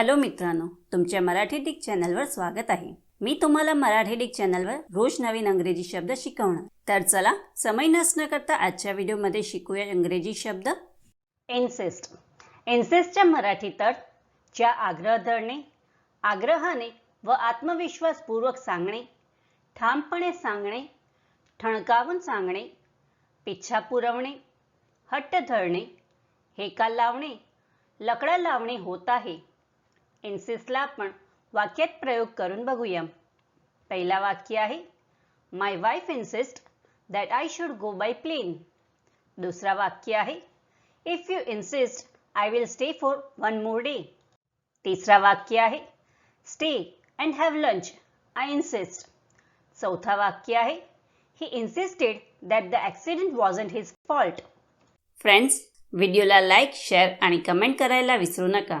Hello मित्रांनो तुमच्या Marathi Dick चॅनलवर स्वागत आहे. मी तुम्हाला मराठी डिक चॅनलवर रोज नवीन अंग्रेजी शब्द शिकवणार. तर चला समय नसणं करता आजच्या व्हिडिओमध्ये शिकूया इंग्रजी शब्द. एन्सेस्ट एन्सेस्टच्या मराठी तर ज्या आग्रह धरणे आग्रहाने व आत्मविश्वासपूर्वक सांगणे ठामपणे सांगणे ठणकावून सांगणे पिच्छा पुरवणे हट्ट धरणे हेका लावणे लकडा लावणे होत आहे. इन्सिसला आपण वाक्यात प्रयोग करून बघूया. पहिला वाक्य आहे my wife insist that I should go by plane दुसरा वाक्य आहे if you insist I will stay for one more day तिसरा वाक्य आहे stay and have lunch I insist चौथा वाक्य आहे he insisted that the accident wasn't his fault friends व्हिडिओला लाईक शेअर आणि कमेंट करायला विसरू नका.